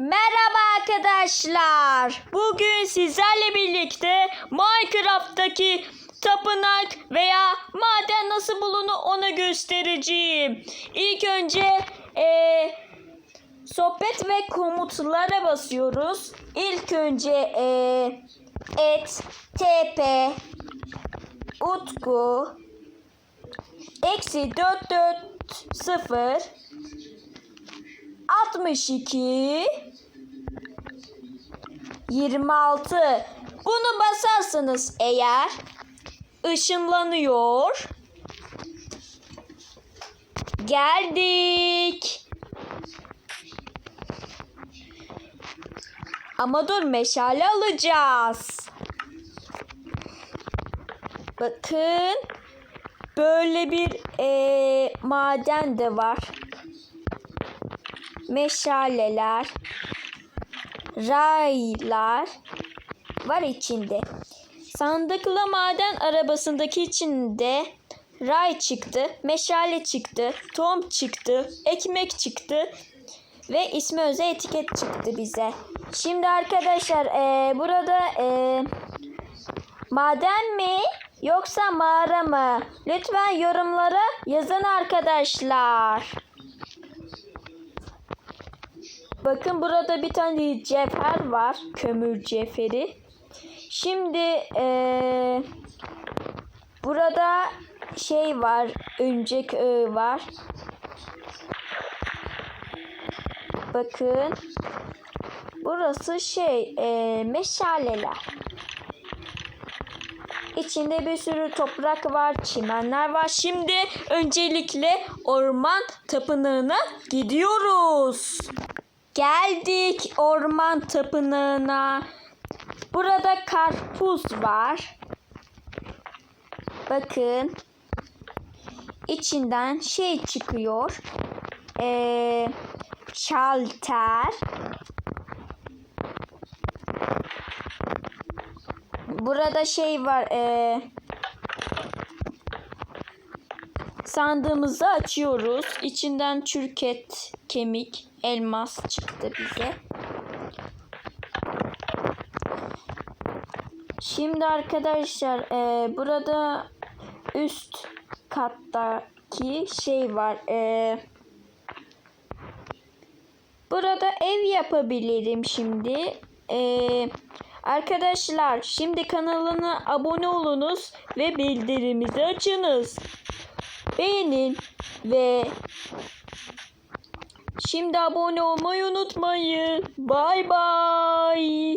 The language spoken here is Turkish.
Merhaba arkadaşlar. Bugün sizlerle birlikte Minecraft'taki tapınak veya maden nasıl bulunur onu göstereceğim. İlk önce eee, sohbet ve komutlara basıyoruz. İlk önce eee, et, tp, utku, eksi 440 62 26 Bunu basarsanız eğer ışınlanıyor. Geldik. Ama dur meşale alacağız. Bakın böyle bir eee, maden de var meşaleler, raylar var içinde. Sandıklı maden arabasındaki içinde ray çıktı, meşale çıktı, tohum çıktı, ekmek çıktı ve ismi özel etiket çıktı bize. Şimdi arkadaşlar eee, burada eee, maden mi yoksa mağara mı? Lütfen yorumlara yazın arkadaşlar. Bakın burada bir tane cevher var. Kömür cevheri. Şimdi eee, burada şey var. Öncek öğü var. Bakın. Burası şey eee, meşaleler. İçinde bir sürü toprak var, çimenler var. Şimdi öncelikle orman tapınağına gidiyoruz. Geldik orman tapınağına. Burada karpuz var. Bakın. İçinden şey çıkıyor. Ee, şalter. Burada şey var. Ee, sandığımızı açıyoruz. İçinden çürket, kemik, elmas çıktı bize. Şimdi arkadaşlar e, burada üst kattaki şey var. E, burada ev yapabilirim şimdi. E, arkadaşlar şimdi kanalına abone olunuz ve bildirimizi açınız. Beğenin ve Şimdi abone olmayı unutmayın. Bay bay.